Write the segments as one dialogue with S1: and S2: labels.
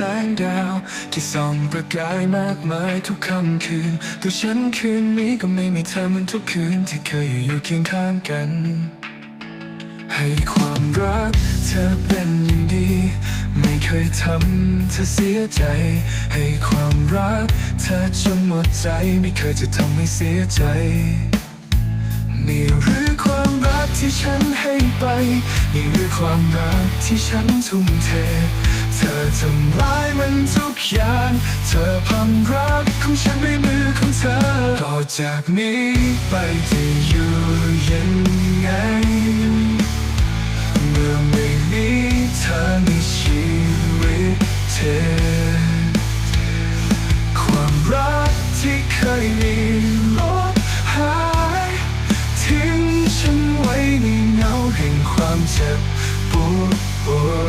S1: แสงดาว ที่ส่องประกายมากมายทุกค่ำคืนตัวฉันคืนนี้ก็ไม่มีเธอเหมือนทุกคืนที่เคยอยู่เคียงข้างกัน ให้ความรักเธอเป็นอย่างดี ไม่เคยทำเธอเสียใจ ให้ความรักเธอจนหมดใจ ไม่เคยจะทำให้เสียใจนี่หรือความรักที่ฉันให้ไป นี่หรือความรักที่ฉันทุ่มเท ทำลายมันทุกอย่าง เธอพังรักของฉันด้วยมือของเธอ ต่อจากนี้ไปจะอยู่ยังไง เมื่อไม่มีเธอในชีวิตเธอ ความรักที่เคยมีลดหายทิ้งฉันไว้ในเงาแห่งความเจ็บปวด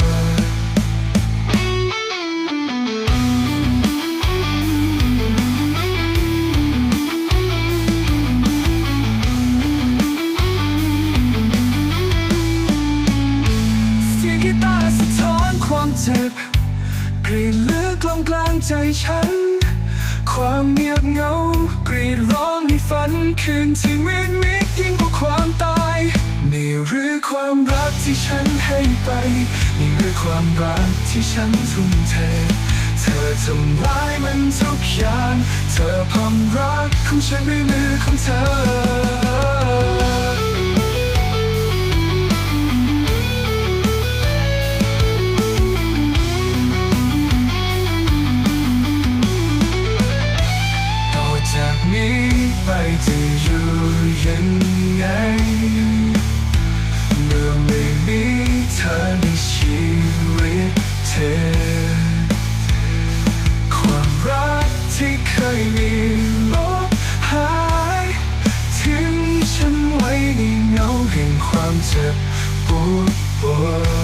S1: เจ็บกรีดลึกลงกลางใจฉัน ความเงียบเงากรีดร้องให้ฝันคืนชีวิตมิดยิ่งกว่าความตายนี่หรือความรักที่ฉันให้ไปนี่หรือความรักที่ฉันทุ่มเทเธอทำลายมันทุกอย่าง เธอพังรักของฉันด้วยมือของเธอ ทิ้ง